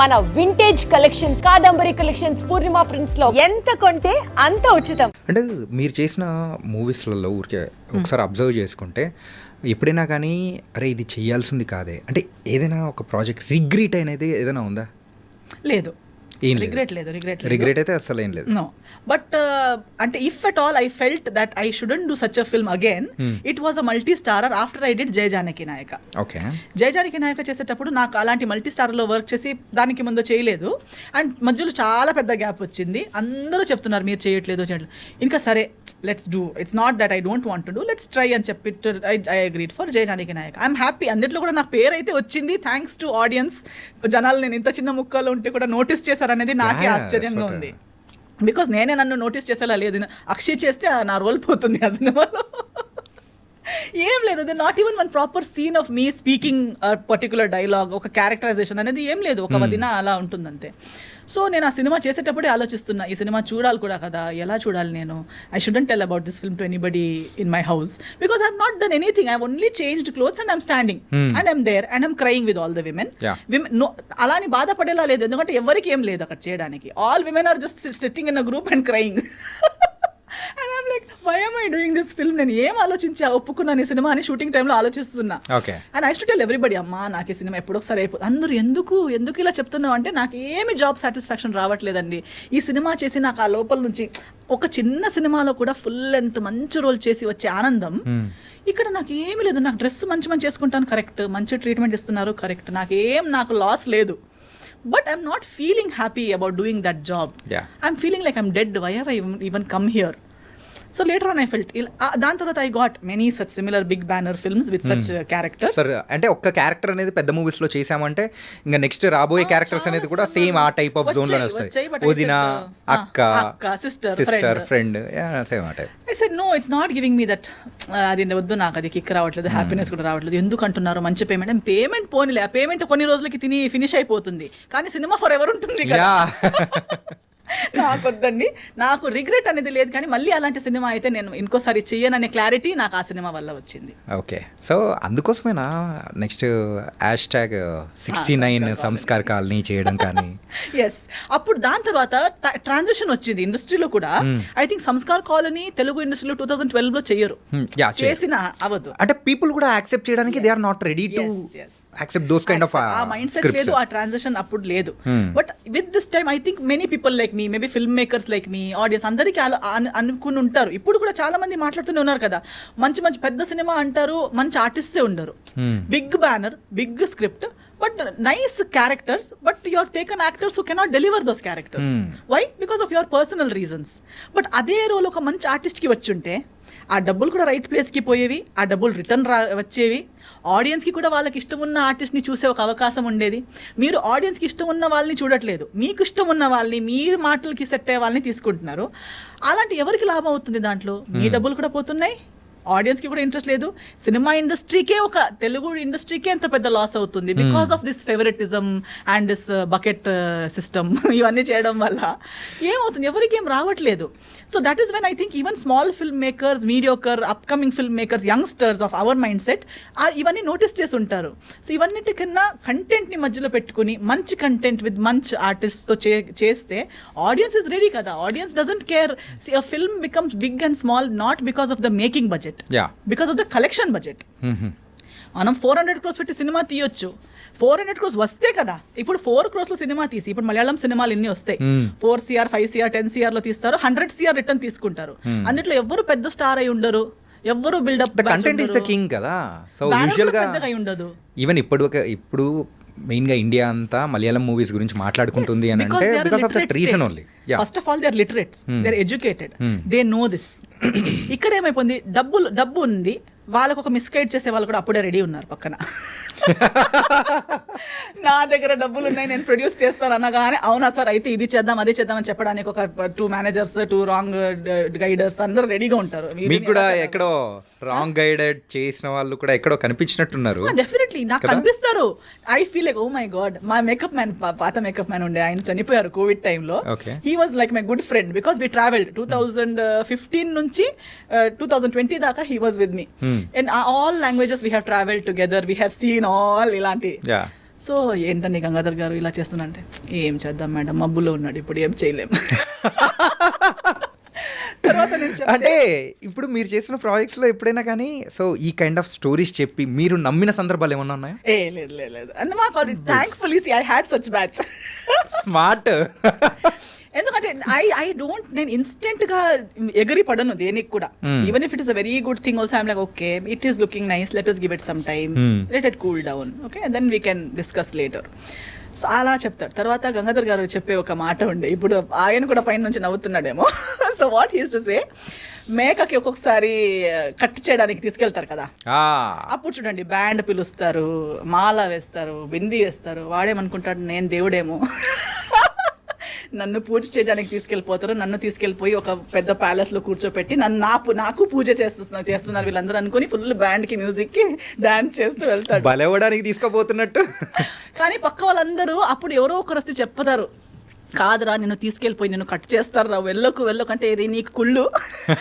మన vintage collections Kadambari collections Purnima ప్రింట్స్లో ఎంత కొంటే అంత ఉచితం. అంటే మీరు చేసిన మూవీస్లలో ఊరికే ఒకసారి అబ్జర్వ్ చేసుకుంటే ఎప్పుడైనా కానీ అరే ఇది చేయాల్సింది కాదే. అంటే ఏదైనా ఒక ప్రాజెక్ట్ రిగ్రీట్ అనేది ఏదైనా ఉందా? లేదు. ఏం లేదు. రిగ్రెట్ లేదు రిగ్రెట్ రిగ్రెట్ అయితే అసలు ఏం లేదు. నో బట్ అంటే if at all I felt that I shouldn't do such a film again it was a multi starrer after I did Jaya Janaki Nayaka okay Jaya Janaki Nayaka చేసేటప్పుడు నాకు అలాంటి multi స్టార్లో work చేసి దానికి ముందు చేయలేదు. And మధ్యలో చాలా పెద్ద గ్యాప్ వచ్చింది. అందరూ చెప్తున్నారు మీరు చేయట్లేదు చేయట్లేదు. ఇంకా సరే let's do it's not that I don't want to do let's try అని చెప్పి I I agreed for Jaya Janaki Nayaka I'm happy అన్నిట్లో కూడా నాకు పేరు అయితే వచ్చింది. థ్యాంక్స్ టు ఆడియన్స్ జనాలు నేను ఇంత చిన్న ముక్కలో ఉంటే కూడా నోటీస్ చేశారనేది నాకే ఆశ్చర్యంగా ఉంది. బికాస్ నేనే నన్ను నోటీస్ చేసేలా లేదు. అక్షయ్ చేస్తే నా రోల్ పోతుంది ఆ సినిమాలో. ఏం లేదు. అది not even one proper scene of me speaking particular dialogue ఒక క్యారెక్టరైజేషన్ అనేది ఏం లేదు. ఒక వదిన అలా ఉంటుంది అంతే సో నేను ఆ సినిమా చేసేటప్పుడే ఆలోచిస్తున్నా ఈ సినిమా చూడాలి కూడా కదా ఎలా చూడాలి నేను? I shouldn't tell about this film to anybody in my house because I not done anything I only changed clothes and I'm standing and I'm there and I'm crying with all the women. Women no అలాని బాధపడేలా లేదు. ఎందుకంటే ఎవరికి ఏం లేదు అక్కడ చేయడానికి. All women are just sitting in a group and crying and I'm like why am I doing this film నేను ఏం ఆలోచించా? ఒప్పుకున్నాను ఈ సినిమా అని షూటింగ్ టైంలో ఆలోచిస్తున్నా. And I to tell everybody అమ్మా నాకు ఈ సినిమా ఎప్పుడో ఒకసారి అయిపోతుంది అందరూ ఎందుకు ఎందుకు ఇలా చెప్తున్నావు అంటే నాకు ఏమి జాబ్ సాటిస్ఫాక్షన్ రావట్లేదండి. ఈ సినిమా చేసి నాకు ఆ లోపల నుంచి ఒక చిన్న సినిమాలో కూడా ఫుల్ ఎంత మంచి రోల్ చేసి వచ్చే ఆనందం. ఇక్కడ నాకు ఏమీ లేదు. నాకు డ్రెస్ మంచి మంచి చేసుకుంటాను. కరెక్ట్ మంచి ట్రీట్మెంట్ ఇస్తున్నారు. కరెక్ట్ నాకు ఏం నాకు లాస్ లేదు. but I'm not feeling happy about doing that job. Yeah. I'm feeling like I'm dead. Why have I even, even come here? So later on I felt దాని తర్వాత I got many such similar big banner films with such characters sir అంటే ఒక్క character అనేది పెద్ద మూవీస్లో చేసామంటే ఇంకా next రాబోయే క్యారెక్టర్స్ అనేది కూడా సేమ్ ఆ టైప్ ఆఫ్ జోన్లోనే వస్తాయి. వదిన అక్క అక్క సిస్టర్ సిస్టర్ ఫ్రెండ్ సేమ్ ఆ type I said no it's not giving me that అది వద్దు నాకు అది కిక్ రావట్లేదు హ్యాపీనెస్ కూడా రావట్లేదు. ఎందుకు అంటున్నారు మంచి పేమెంట్ పేమెంట్ పోనీలే ఆ పేమెంట్ కొన్ని రోజులకి తిని ఫినిష్ అయిపోతుంది. కానీ సినిమా ఫర్ ఎవర్ ఉంటుంది కదా. నాకు వద్దండి నాకు రిగ్రెట్ అనేది లేదు కానీ మళ్ళీ అలాంటి సినిమా అయితే నేను ఇంకోసారి చెయ్యననే క్లారిటీ నాకు ఆ సినిమా వల్ల వచ్చింది. Okay. So అందుకోసమేనా next hashtag sixty nine Sanskar colony చేయడం కానీ? ఎస్ అప్పుడు దాని తర్వాత ట్రాన్సిషన్ వచ్చింది ఇండస్ట్రీలో కూడా. I think Sanskar colony Telugu ఇండస్ట్రీలో టూ థౌసండ్ ట్వెల్వ్లో చెయ్యరు Hmm, చేయరు. చేసిన అవదు అంటే పీపుల్ కూడా యాక్సెప్ట్ చేయడానికి they are not ready to. Accept those kind of ఆ మైండ్ సెట్ స్క్రిప్ట్స్ లేదు ఆ ట్రాన్సాక్షన్ అప్పుడు లేదు. Hmm. But with this time I think many people like me maybe film makers like me audience అందరికీ అనుకుని ఉంటారు. ఇప్పుడు కూడా చాలా మంది మాట్లాడుతూనే ఉన్నారు కదా. మంచి మంచి పెద్ద సినిమా అంటారు మంచి ఆర్టిస్టే ఉండరు. Big banner big script but nice characters but you are taken actors who cannot deliver those characters. Why because of your personal reasons but అదే రోల్ ఒక మంచి ఆర్టిస్ట్కి వచ్చుంటే ఆ డబ్బులు కూడా రైట్ ప్లేస్కి పోయేవి ఆ డబ్బులు రిటర్న్ రా వచ్చేవి. ఆడియన్స్కి కూడా వాళ్ళకి ఇష్టం ఉన్న ఆర్టిస్ట్ని చూసే ఒక అవకాశం ఉండేది. మీరు ఆడియన్స్కి ఇష్టం ఉన్న వాళ్ళని చూడట్లేదు. మీకు ఇష్టం ఉన్న వాళ్ళని మీరు మాటలకి సెట్ అయ్యే వాళ్ళని తీసుకుంటున్నారు. అలాంటి ఎవరికి లాభం అవుతుంది దాంట్లో? మీ డబ్బులు కూడా పోతున్నాయి ఆడియన్స్కి కూడా ఇంట్రెస్ట్ లేదు. సినిమా ఇండస్ట్రీకే ఒక తెలుగు ఇండస్ట్రీకే ఎంత పెద్ద లాస్ అవుతుంది. Because of this favouritism and this bucket system ఇవన్నీ చేయడం వల్ల ఏమవుతుంది? ఎవరికి ఏం రావట్లేదు. So that is when I think even small film makers mediocre upcoming film makers youngsters of our mindset ఇవన్నీ నోటీస్ చేసి ఉంటారు. సో ఇవన్నిటికన్నా కంటెంట్ని మధ్యలో పెట్టుకుని మంచి కంటెంట్ విత్ మంచి ఆర్టిస్ట్తో చే చేస్తే ఆడియన్స్ ఇస్ రెడీ కదా. Audience doesn't care film becomes big and small not because of the making budget yeah because of the collection budget మనం ఫోర్ హండ్రెడ్ క్రోస్ పెట్టి సినిమా తీయొచ్చు. ఫోర్ హండ్రెడ్ క్రోస్ వస్తే కదా ఇప్పుడు ఫోర్ క్రోస్లో సినిమా తీసి ఇప్పుడు మలయాళం సినిమాలు ఎన్ని వస్తాయి. Four C R five C R ten సిఆర్లో తీస్తారు హండ్రెడ్ సిఆర్ రిటర్న్ తీసుకుంటారు. అందులో ఎవరు పెద్ద స్టార్ అయి ఉండరు. ఎవరు build up the content is the king కదా. సో యూజువల్గా ఉండదు. ఈవెన్ ఇప్పుడు ఒక ఇప్పుడు మెయిన్గా ఇండియా అంతా మలయాళం మూవీస్ గురించి మాట్లాడుకుంటుంది అని అంటే because of that reason only first of all they are literates they are educated. They know this ఇక్కడ ఏమైపోయింది? డబ్బులు డబ్బు ఉంది. వాళ్ళకు ఒక మిస్గైడ్ చేసే వాళ్ళు కూడా అప్పుడే రెడీ ఉన్నారు పక్కన. నా దగ్గర డబ్బులు ఉన్నాయి నేను ప్రొడ్యూస్ చేస్తాను అనగానే అవునా సార్ అయితే ఇది చేద్దాం అది చేద్దాం అని చెప్పడానికి ఒక two managers two wrong guiders అందరూ రెడీగా ఉంటారు. మీకు కూడా ఎక్కడో రాంగ్ గైడెడ్ చేసిన వాళ్ళు కూడా ఎక్కడో కనిపించినట్టున్నారు. డెఫినెట్లీ నాకు కనిపిస్తారు. I feel like oh my god మా మేకప్ మ్యాన్ పాత మేకప్ మ్యాన్ ఉండే. ఆయన చనిపోయారు కోవిడ్ టైంలో. He was like my good friend because we travelled two thousand fifteen నుంచి టూ థౌజండ్ ట్వంటీ దాకా he was with me in all languages we have travelled together we have seen all ఇలాంటి. So ఏంటండి గంగాధర్ గారు ఇలా చేస్తున్నా అంటే ఏం చేద్దాం మేడం? మబ్బులో ఉన్నాడు ఇప్పుడు ఏం చేయలేం. తర్వాత చెప్తే, అంటే ఇప్పుడు మీరు చేసిన ప్రాజెక్ట్స్లో ఎప్పుడైనా కానీ సో ఈ కైండ్ ఆఫ్ స్టోరీస్ చెప్పి మీరు నమ్మిన సందర్భాలు ఏమన్నా ఉన్నాయా? ఏ లేదు లేదు లేదు. అండ్ మాకు thankfully I had such batch smart ఎందుకంటే ఐ ఐ డోంట్ నేను ఇన్స్టెంట్గా ఎగిరి పడను దేనికి కూడా. Even if it is a very good thing also I'm like okay it is looking nice let us give it some time. Let it cool down okay then we can discuss later so అలా చెప్తాడు. తర్వాత గంగాధర్ గారు చెప్పే ఒక మాట ఉండే. ఇప్పుడు ఆయన కూడా పైన నుంచి నవ్వుతున్నాడేమో. So what he's to say మేకకి ఒక్కొక్కసారి కట్ చేయడానికి తీసుకెళ్తారు కదా. అప్పుడు చూడండి బ్యాండ్ పిలుస్తారు మాల వేస్తారు బింది వేస్తారు. వాడేమనుకుంటాడు నేను దేవుడేమో. నన్ను పూజ చేయడానికి తీసుకెళ్ళిపోతారు నన్ను తీసుకెళ్ళిపోయి ఒక పెద్ద ప్యాలెస్లో కూర్చోపెట్టి నన్ను నా పు- నాకు పూజ చేస్తున్నారు చేస్తున్నారు వీళ్ళందరూ అనుకుని ఫుల్ బ్యాండ్కి మ్యూజిక్కి డాన్స్ చేస్తూ వెళ్తాడు. బలవడానికి తీసుకోపోతున్నట్టు. కానీ పక్క వాళ్ళందరూ అప్పుడు ఎవరో ఒకరు వస్తే చెప్పతారు కాదురా నిన్ను తీసుకెళ్ళిపోయి నిన్ను కట్ చేస్తారా? వెళ్ళకు వెళ్ళకు. అంటే "ఏరి, నీకు కుళ్ళు.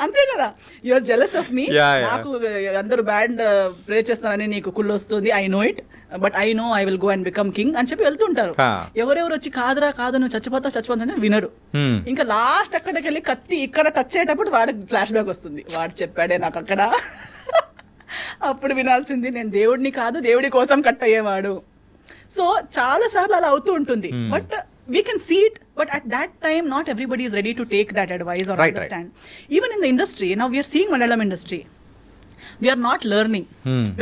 అంతే కదా? Your jealous of me. నాకు అందరూ బ్యాండ్ ప్లే చేస్తారని నీకు కుళ్ళు వస్తుంది. I know it but I know I will go and become king అని చెప్పి వెళ్తుంటారు. ఎవరెవరు వచ్చి కాదురా కాదు నువ్వు చచ్చిపోతావు చచ్చిపోతావు వినడు Hmm. ఇంకా లాస్ట్ అక్కడికి వెళ్ళి కత్తి ఇక్కడ టచ్ అయ్యేటప్పుడు వాడికి ఫ్లాష్ బ్యాక్ వస్తుంది. వాడు చెప్పాడే నాకు అక్కడ. అప్పుడు వినాల్సింది నేను దేవుడిని కాదు దేవుడి కోసం కట్ అయ్యేవాడు సో చాలా సార్లు అలా అవుతూ ఉంటుంది. But we can see it but at that time not everybody is ready to take that advice or. Understand even in the industry now we're seeing Malayalam industry we're not learning.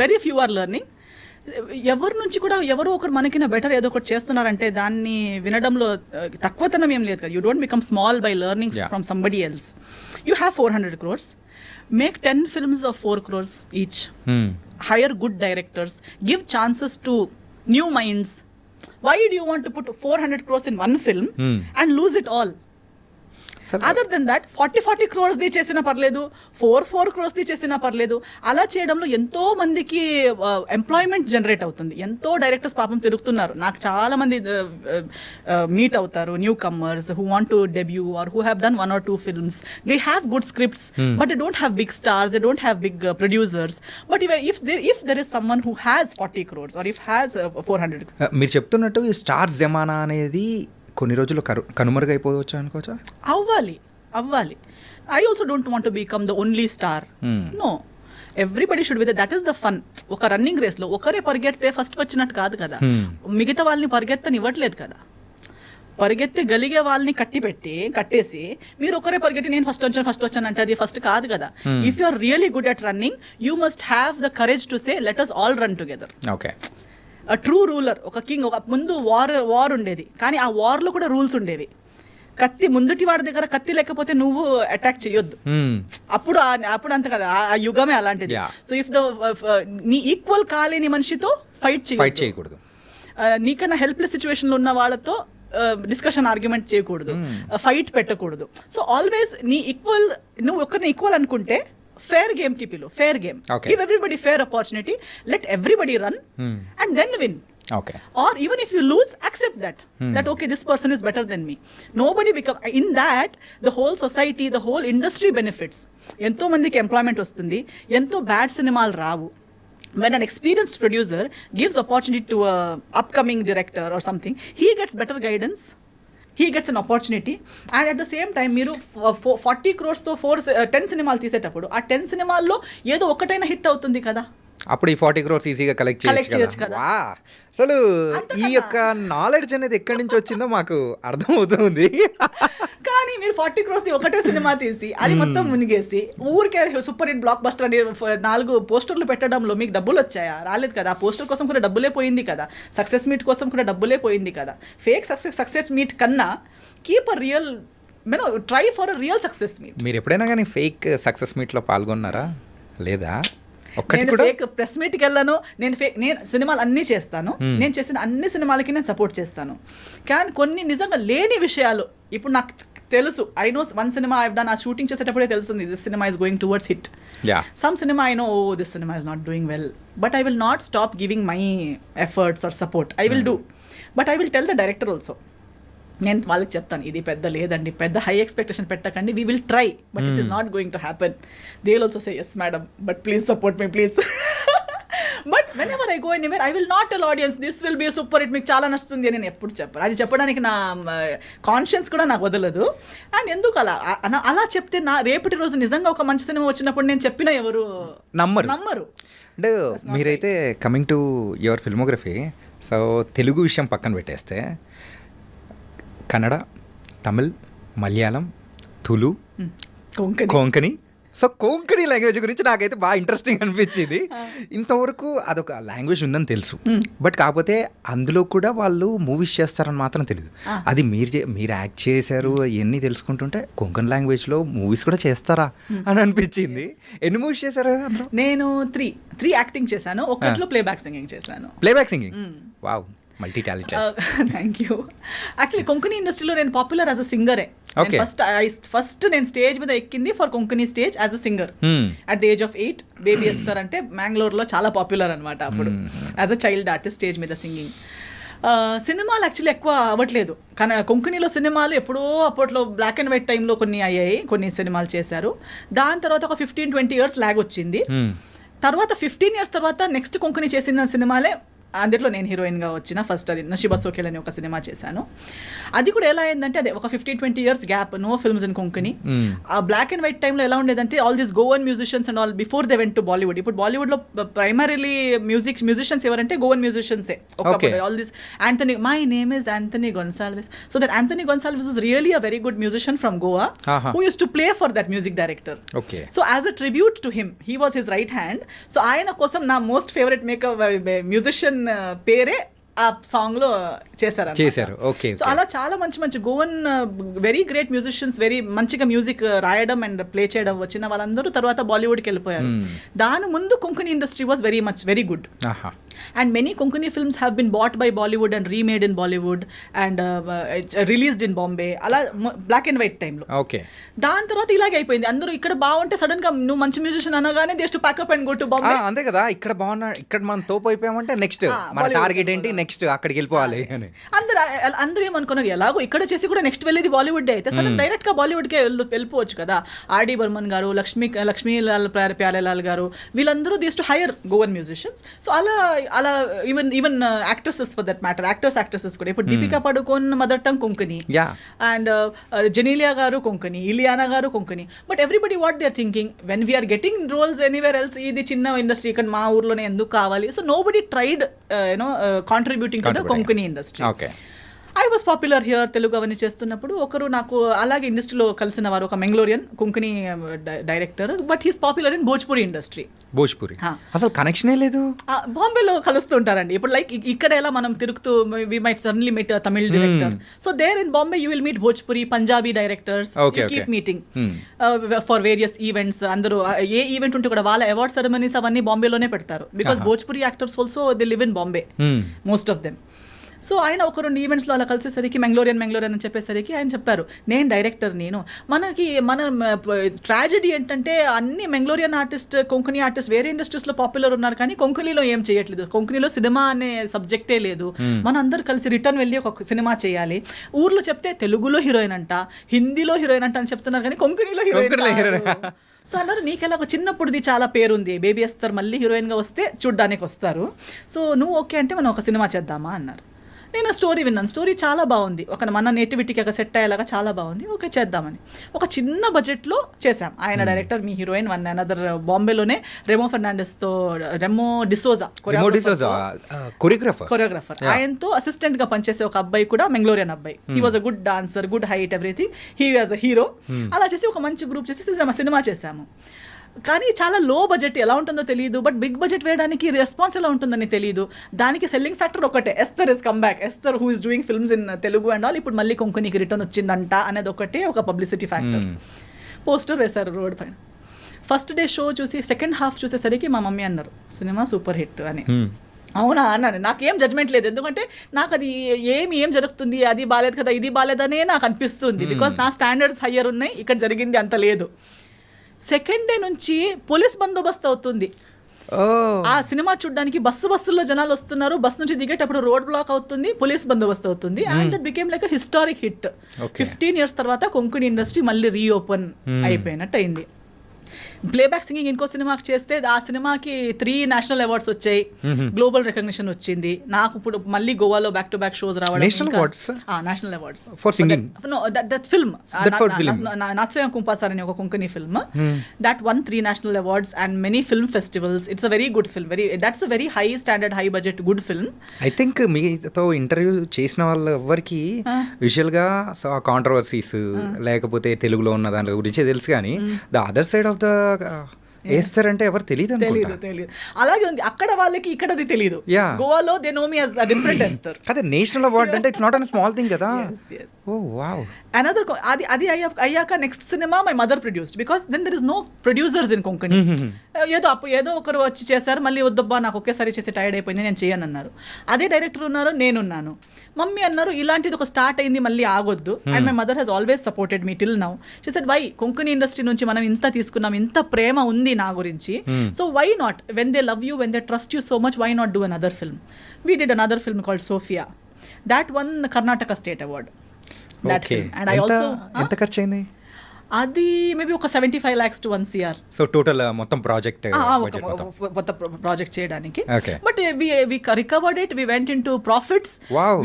Very few are learning ఎవరి నుంచి కూడా ఎవరో ఒకరు మనకిన better ఏదో ఒకటి చేస్తున్నారంటే దాన్ని వినడంలో తక్కువతనం ఏం లేదు కదా you don't become small by learning. From somebody else you have four hundred crores make ten films of four crores each directors, give chances to new minds. Why do you want to put 400 crores in one film Hmm. and lose it all? Other then that forty forty crores the చేసినా పర్లేదు four four crores the చేసినా పర్లేదు. అలా చేయడంలో ఎంతో మందికి employment generate అవుతుంది. ఎంతో డైరెక్టర్స్ పాపం తిరుగుతున్నారు. నాకు చాలా మంది మీట్ అవుతారు new comers who want to debut or who have done one or two films they have good scripts but they don't have big stars they don't have big producers but if if there is someone who has forty crores or if has four hundred మీరు చెప్తున్నట్టు ఈ star జమానా అనేది కొన్ని రోజులు కరు కనుమరుగైపోవచ్చు అనుకోవచ్చా? అవ్వాలి అవ్వాలి. I also don't want become the only star. No everybody should with that is the fun ఒక రన్నింగ్ రేస్లో ఒకరే పరిగెడితే ఫస్ట్ వచ్చినట్టు కాదు కదా. Hmm. మిగతా వాళ్ళని పరిగెత్తని ఇవ్వట్లేదు కదా. పరిగెత్తి గలిగే వాళ్ళని కట్టి పెట్టి కట్టేసి మీరు ఒకరే పరిగెట్టి నేను ఫస్ట్ వచ్చాను ఫస్ట్ వచ్చాను అంటే అది ఫస్ట్ కాదు కదా. If you are really good at running you must have the courage to say let us all run together okay true ruler ఒక కింగ్ ఒక ముందు వార్ వార్ ఉండేది. కానీ ఆ వార్లో కూడా రూల్స్ ఉండేవి. కత్తి ముందుటి వాడి దగ్గర కత్తి లేకపోతే నువ్వు అటాక్ చేయొద్దు. అప్పుడు ఆ- అప్పుడు అంత కదా ఆ- యుగమే అలాంటిది. సో ఇఫ్ ద నీ ఈక్వల్ కాలేని మనిషితో ఫైట్ ఫైట్ చేయకూడదు. నీకన్నా హెల్ప్లెస్ సిచ్యువేషన్లో ఉన్న వాళ్ళతో డిస్కషన్ ఆర్గ్యుమెంట్ చేయకూడదు. ఫైట్ పెట్టకూడదు. సో ఆల్వేస్ నీ ఈక్వల్ నువ్వు ఒకరిని ఈక్వల్ అనుకుంటే ఫేర్ గేమ్కి పిలు fair game Okay. Give everybody fair opportunity let everybody run Hmm. And then win okay or even if you lose accept that that okay this person is better than me nobody become in that the whole society the whole industry benefits ఎంతో మందికి employment వస్తుంది ఎంతో bad సినిమాలు రావు when an experienced producer gives opportunity to a upcoming director or something he gets better guidance he gets an opportunity. And at the same time మీరు forty క్రోర్స్తో four ten సినిమాలు తీసేటప్పుడు ఆ టెన్ సినిమాల్లో ఏదో ఒకటైనా హిట్ అవుతుంది కదా? అప్పుడు ఈ ఫార్టీ క్రోర్స్ ఈజీగా కలెక్ట్ చేయొచ్చు కదా. అసలు ఈ. యొక్క నాలెడ్జ్ అనేది ఎక్కడి నుంచి వచ్చిందో మాకు అర్థమవుతుంది. కానీ మీరు ఫార్టీ క్రోస్ ఒకటే సినిమా తీసి అది మొత్తం మునిగేసి ఊరికే సూపర్ హిట్ బ్లాక్ బస్టర్ అని నాలుగు పోస్టర్లు పెట్టడంలో మీకు డబ్బులు వచ్చాయా? రాలేదు కదా. ఆ పోస్టర్ కోసం కూడా డబ్బులే పోయింది కదా. సక్సెస్ మీట్ కోసం కూడా డబ్బులే పోయింది కదా. ఫేక్ సక్సెస్ సక్సెస్ మీట్ కన్నా keep a real మెనో try for a real success meet మీరు ఎప్పుడైనా కానీ ఫేక్ సక్సెస్ మీట్లో పాల్గొన్నారా? లేదా? నేను ఫేక్ ప్రెస్ మీట్కి వెళ్ళాను నేను ఫేక్ నేను సినిమాలు అన్నీ చేస్తాను Hmm. నేను చేసిన అన్ని సినిమాలకి నేను సపోర్ట్ చేస్తాను. కానీ కొన్ని నిజంగా లేని విషయాలు ఇప్పుడు నాకు తెలుసు I know one cinema I done ఆ షూటింగ్ చేసేటప్పుడే తెలుస్తుంది this cinema is going towards hit some cinema I know oh this cinema is not doing well but I will not stop giving my efforts or support I will do but I will tell the director also నేను వాళ్ళకి చెప్తాను ఇది పెద్ద లేదండి పెద్ద high expectation పెట్టకండి we will try but it is not going to happen they also say yes madam but please support me please but whenever I go and I will not tell audience this will be super hit మీకు చాలా నచ్చుతుంది అని నేను ఎప్పుడు చెప్పను. అది చెప్పడానికి నా కాన్షియన్స్ కూడా నాకు వదలదు. అండ్ ఎందుకు అలా? అలా చెప్తే నా రేపటి రోజు నిజంగా ఒక మంచి సినిమా వచ్చినప్పుడు నేను చెప్పిన ఎవరు? నమ్మరు. నమ్మరు. అంటే మీరైతే coming to your filmography so Telugu విషయం పక్కన పెట్టేస్తే కన్నడ తమిళ్ మలయాళం తులు కొంకణి. సో కోంకణి లాంగ్వేజ్ గురించి నాకైతే బాగా ఇంట్రెస్టింగ్ అనిపించింది. ఇంతవరకు అదొక లాంగ్వేజ్ ఉందని తెలుసు. బట్ కాకపోతే అందులో కూడా వాళ్ళు మూవీస్ చేస్తారని మాత్రం తెలియదు అది మీరు చే- మీరు యాక్ట్ చేశారు ఇవన్నీ తెలుసుకుంటుంటే కొంకణి లాంగ్వేజ్లో మూవీస్ కూడా చేస్తారా అని అనిపించింది. ఎన్ని మూవీస్ చేశారు నేను త్రీ త్రీ యాక్టింగ్ చేశాను. ఒకట్లో ప్లేబ్యాక్ సింగింగ్ చేశాను. Playback singing wow multi talented thank you actually Konkani ఇండస్ట్రీలో నేను పాపులర్ యాజ్ అ సింగరే. ఫస్ట్ ఫస్ట్ నేను స్టేజ్ మీద ఎక్కింది for Konkani stage as a singer Hmm. At the age of eight baby Esther అంటే మ్యాంగ్లూర్లో చాలా పాపులర్ అనమాట అప్పుడు. As a child artist stage మీద సింగింగ్ సినిమాలు యాక్చువల్లీ ఎక్కువ అవ్వట్లేదు. కానీ కొంకణిలో సినిమాలు ఎప్పుడో అప్పట్లో బ్లాక్ అండ్ వైట్ టైంలో కొన్ని అయ్యాయి కొన్ని సినిమాలు చేశారు. దాని తర్వాత ఒక ఫిఫ్టీన్ ట్వంటీ ఇయర్స్ లాగ్ వచ్చింది. తర్వాత ఫిఫ్టీన్ ఇయర్స్ తర్వాత నెక్స్ట్ కొంకణి చేసిన సినిమాలే అందులో నేను హీరోయిన్గా వచ్చిన ఫస్ట్ అది నషిబా సోకేల్ అని ఒక సినిమా చేశాను. అది కూడా ఎలా అయిందంటే అదే ఒక fifteen twenty years gap no films in Konkani ఆ బ్లాక్ అండ్ వైట్ టైంలో ఎలా ఉండేదంటే all these Goan musicians and all before they went to Bollywood ఇప్పుడు బాలీవుడ్లో ప్రైమరీలీ మ్యూజిక్ మ్యూజిషియన్స్ ఎవరంటే Goan మ్యూజిషియన్సే. All this Anthony my name is Anthony Gonsalves so that Anthony Gonsalves is really a very good musician from Goa. Who use to play for that music director okay so as a tribute to him he was his right hand so ఆయన కోసం నా most favourite makeup musician పేరే ఆ సాంగ్లో చేశారు చేశారు. Okay, సో. అలా చాలా మంచి మంచి Goan very great musicians very మంచిగా మ్యూజిక్ రాయడం అండ్ ప్లే చేయడం వచ్చిన వాళ్ళందరూ తర్వాత బాలీవుడ్కి వెళ్ళిపోయారు. దాని ముందు Konkani industry was very much very good and many Konkani films have been bought by Bollywood and remade in Bollywood and released in Bombay అలా బ్లాక్ అండ్ వైట్ టైంలో ఓకే దాని తర్వాత ఇలాగే అయిపోయింది. అందరూ ఇక్కడ బాగుంటే సడన్గా నువ్వు మంచి మ్యూజిషియన్ అనగానే దేశ్ to pack up and go to Bombay అంతే కదా. ఇక్కడ బాగున్నా ఇక్కడ మనం తోపు అయిపోయామంటే నెక్స్ట్ మన టార్గెట్ ఏంటి? నెక్స్ట్ అక్కడికి వెళ్ళిపోవాలి అని. అందరూ అందరూ ఏమనుకున్నారు? ఎలాగో ఇక్కడ చేసి కూడా నెక్స్ట్ వెళ్ళేది బాలీవుడ్ అయితే సడన్ డైరెక్ట్గా బాలీవుడ్ కే వెళ్ళు- వెళ్ళిపోవచ్చు కదా. ఆర్డి బర్మన్ గారు లక్ష్మీ లక్ష్మీ లాల్ ప్యార- ప్యారేలాల్ గారు వీళ్ళందరూ these to hire Goan musicians so అలా అలా even even actresses for that matter actors actresses కూడా. ఇప్పుడు Deepika Padukone mother tongue Konkani and Genelia గారు కొంకని ఇలియానా గారు Konkani but everybody what they are thinking when we are getting roles anywhere else ఇది చిన్న industry ఇక్కడ మా ఊర్లోనే ఎందుకు కావాలి? So nobody tried you know contributing to the. Konkani industry okay I was popular here Telugu అవన్నీ చేస్తున్నప్పుడు ఒకరు నాకు అలాగే ఇండస్ట్రీలో కలిసిన వారు ఒక Mangalorean Konkani director but he's popular in Bhojpuri industry Bhojpuri. అసలు కనెక్షనే లేదు. బాంబేలో కలుస్తుంటారండి ఇప్పుడు లైక్ ఇక్కడ ఎలా మనం తిరుగుతూ we might suddenly meet Tamil director so there in Bombay you will meet Bhojpuri Punjabi directors keep. Meeting. For various events అందరూ ఏ ఈవెంట్ ఉంటే కూడా వాళ్ళ అవార్డ్ సెరమనీస్ అవన్నీ బాంబేలోనే పెడతారు. Because Bhojpuri actors also they live in Bombay. Most of them so ఆయన ఒక రెండు ఈవెంట్స్లో అలా కలిసేసరికి మెంగ్లోరియన్ మెంగ్లోరియన్ అని చెప్పేసరికి ఆయన చెప్పారు. నేను డైరెక్టర్ నేను. మనకి మన ట్రాజడీ ఏంటంటే అన్ని మెంగ్లోరియన్ ఆర్టిస్ట్ కొంకణి ఆర్టిస్ట్ వేరే ఇండస్ట్రీస్లో పాపులర్ ఉన్నారు కానీ కొంకణిలో ఏం చేయట్లేదు. కొంకణిలో సినిమా అనే సబ్జెక్టే లేదు. మన అందరు కలిసి రిటర్న్ వెళ్ళి ఒక సినిమా చేయాలి. ఊర్లో చెప్తే తెలుగులో హీరోయిన్ అంట హిందీలో హీరోయిన్ అంట అని చెప్తున్నారు కానీ కొంకణిలో హీరోయిన్. సో అన్నారు నీకెలా ఒక చిన్నప్పుడుది చాలా పేరుంది. బేబీ ఎస్తర్ మళ్ళీ హీరోయిన్గా వస్తే చూడ్డానికి వస్తారు. సో నువ్వు ఓకే అంటే మనం ఒక సినిమా చేద్దామా అన్నారు. నేను స్టోరీ విన్నాను. స్టోరీ చాలా బాగుంది. ఒక మన నేటివిటీకి ఒక సెట్ అయ్యేలాగా చాలా బాగుంది. ఓకే చేద్దామని. ఒక చిన్న బడ్జెట్లో చేశాం. ఆయన director me heroine one another బాంబేలోనే Remo ఫెర్నాండెస్తో రెమో డిసోజా కొరియోగ్రాఫర్ కొరియోగ్రాఫర్ ఆయనతో అసిస్టెంట్గా పనిచేసే ఒక అబ్బాయి కూడా మెంగ్లోరియన్ అబ్బాయి. He was a good dancer good height everything he was a hero అలా చేసి ఒక మంచి గ్రూప్ చేసి సినిమా సినిమా చేశాము. కానీ చాలా లో బడ్జెట్ ఎలా ఉంటుందో తెలియదు బట్ బిగ్ బడ్జెట్ వేయడానికి రెస్పాన్స్ ఎలా ఉంటుందని తెలియదు దానికి సెల్లింగ్ ఫ్యాక్టర్ ఒకటే. Esther is come back Esther who is doing films in Telugu and all ఇప్పుడు మళ్ళీ కొంకనికి రిటర్న్ వచ్చిందంట అనేది ఒకటే ఒక పబ్లిసిటీ ఫ్యాక్టర్ పోస్టర్ వేశారు రోడ్ పైన. ఫస్ట్ డే షో చూసి సెకండ్ హాఫ్ చూసేసరికి మా మమ్మీ అన్నారు సినిమా సూపర్ హిట్ అని. అవునా? అన్నాను. నాకేం జడ్జ్మెంట్ లేదు. ఎందుకంటే నాకు అది ఏమి ఏం జరుగుతుంది అది బాగాలేదు కదా ఇది బాగాలేదనే నాకు అనిపిస్తుంది. బికాస్ నా స్టాండర్డ్స్ హయ్యర్ ఉన్నాయి ఇక్కడ జరిగింది అంత లేదు. సెకండ్ డే నుంచి పోలీస్ బందోబస్తు అవుతుంది. ఆ సినిమా చూడడానికి బస్సు బస్సుల్లో జనాలు వస్తున్నారు. బస్ నుంచి దిగేటప్పుడు రోడ్ బ్లాక్ అవుతుంది పోలీస్ బందోబస్తు అవుతుంది. And that became like historic hit. Fifteen years తర్వాత కొంకణి ఇండస్ట్రీ మళ్ళీ రీఓపెన్ అయిపోయినట్టు అయింది ప్లేబ్యాక్ సింగింగ్ ఇంకో సినిమాకి చేస్తే ఆ సినిమాకి త్రీ నేషనల్ అవార్డ్స్ వచ్చాయి. గ్లోబల్ రికగ్నిషన్ వచ్చింది. నాకు ఇప్పుడు మళ్ళీ గోవాలో బ్యాక్ టు బ్యాక్ షోస్ రావడం? National awards? No that film. Nachomia Kumpasar అని ఒక Konkani film that one three national awards and many film festivals it's a very good film very that's a very high standard high budget good film I think మీతో interview చేసిన వాళ్ళ ఎవరికి విజువల్గా so ఆ. Controversies లేకపోతే తెలుగులో ఉన్న దాని గురించి తెలుసు కానీ the other side of the వేస్తారంటే ఎవరు తెలియదు తెలియదు తెలియదు అలాగే ఉంది. అక్కడ వాళ్ళకి ఇక్కడది తెలియదు Yeah. గోవాలో దే నో మీ డిఫరెంట్ వేస్తారు అదే నేషనల్ అవార్డ్ అంటే it's not an small thing కదా. ఓ వావ్ అనదర్ అది అది అయ్యా అయ్యాక next cinema my mother produced because then there is no producers in Konkani ఏదో అప్పుడు ఏదో ఒకరు వచ్చి చేశారు మళ్ళీ వద్దబ్బా నాకు ఒకేసారి చేసి టైర్డ్ అయిపోయింది నేను చేయను అన్నారు అదే డైరెక్టర్ ఉన్నారు నేనున్నాను. మమ్మీ అన్నారు ఇలాంటిది ఒక స్టార్ట్ అయింది మళ్ళీ ఆగొద్దు. And my mother has always supported me till now she said why Konkani industry నుంచి మనం ఇంత తీసుకున్నాం ఇంత ప్రేమ ఉంది నా గురించి. So why not when they love you when they trust you so much why not do another film we did another film called Sophia that one Karnataka state award that film and I also ఎంత? ఖర్చు అయింది అది maybe ఒక seventy five lakhs to one CR so total మొత్తం project ఒక కొత్త project చేయడానికి. But we we recovered it we went in to profits.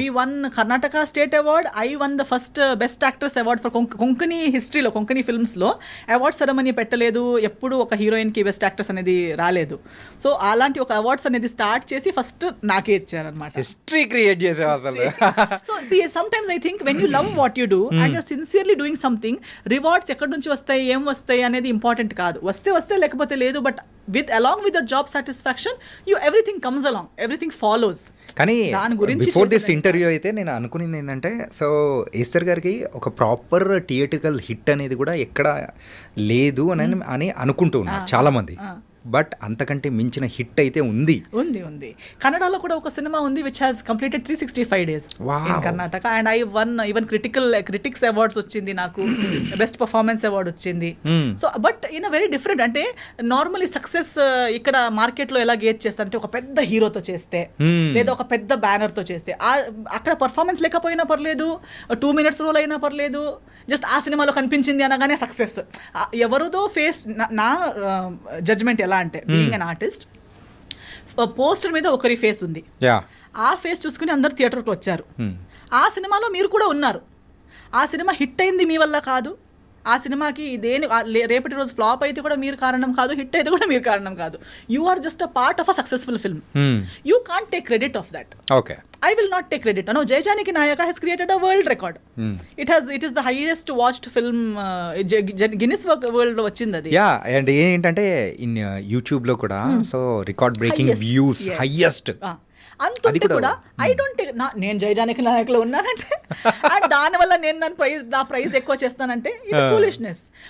We won Karnataka state award I won the first best actress award for Konkani హిస్టరీలో కొంకణి ఫిల్మ్స్లో award ceremony పెట్టలేదు. ఎప్పుడు ఒక హీరోయిన్కి బెస్ట్ యాక్ట్రెస్ అనేది రాలేదు. సో అలాంటి ఒక అవార్డ్స్ అనేది స్టార్ట్ చేసి ఫస్ట్ నాకే ఇచ్చారనమాట హిస్టరీ క్రియేట్ చేసే అసలు. So sometimes I think when you love what you do and your sincerely doing something rewards ఎక్కడి నుంచి వస్తాయి ఏం వస్తాయి అనేది ఇంపార్టెంట్ కాదు. వస్తే వస్తే లేకపోతే లేదు but with along with job satisfaction you everything comes along everything follows కానీ దాని గురించి బిఫోర్ దిస్ ఇంటర్వ్యూ అయితే నేను అనుకునేది ఏంటంటే సో ఈస్టర్ గారికి ఒక ప్రాపర్ థియేటికల్ హిట్ అనేది కూడా ఎక్కడ లేదు అని అని అనుకుంటూ ఉన్నారు చాలా మంది బట్ అంతకంటే మించిన హిట్ అయితే ఉంది. ఉంది ఉంది. కన్నడలో కూడా ఒక సినిమా ఉంది which has completed three sixty five days Karnataka and I won even critical critics awards వచ్చింది నాకు. బెస్ట్ పర్ఫార్మెన్స్ అవార్డ్ వచ్చింది. So but in very different అంటే నార్మలీ సక్సెస్ ఇక్కడ మార్కెట్లో ఎలా గేజ్ చేస్తారంటే ఒక పెద్ద హీరోతో చేస్తే Hmm. లేదా ఒక పెద్ద బ్యానర్తో చేస్తే. ఆ- అక్కడ పర్ఫార్మెన్స్ లేకపోయినా పర్లేదు టూ మినిట్స్ రోల్ అయినా పర్లేదు జస్ట్ ఆ సినిమాలో కనిపించింది అనగానే సక్సెస్. ఎవరిదో ఫేస్ నా జడ్జ్మెంట్ ఎలా అంటే బీయింగ్ అన్ ఆర్టిస్ట్ పోస్టర్ మీద ఒకరి ఫేస్ ఉంది. ఆ ఫేస్ చూసుకుని అందరు థియేటర్కి వచ్చారు. Hmm. ఆ సినిమాలో మీరు కూడా ఉన్నారు. ఆ సినిమా హిట్ అయింది మీ వల్ల కాదు. ఆ సినిమాకి దేని ఆ లే- రేపటి రోజు ఫ్లాప్ అయితే కూడా మీరు కారణం కాదు హిట్ అయితే కూడా మీరు కారణం కాదు. You are just a part of a successful film you can't take credit of that okay I will not take credit అనో జయజానికి నాయక has created a world record. It has it is the highest watched film Guinness world వచ్చింది అది. Yeah and ఏంటంటే in యూట్యూబ్లో కూడా so record breaking views. Highest అది కూడా- I don't నేను జయజానికి నాయకులు ఉన్నానంటే దానివల్ల నేను నన్ను ప్రైజ్ నా ప్రైజ్ ఎక్కువ చేస్తానంటే ఇది ఫూలిష్నెస్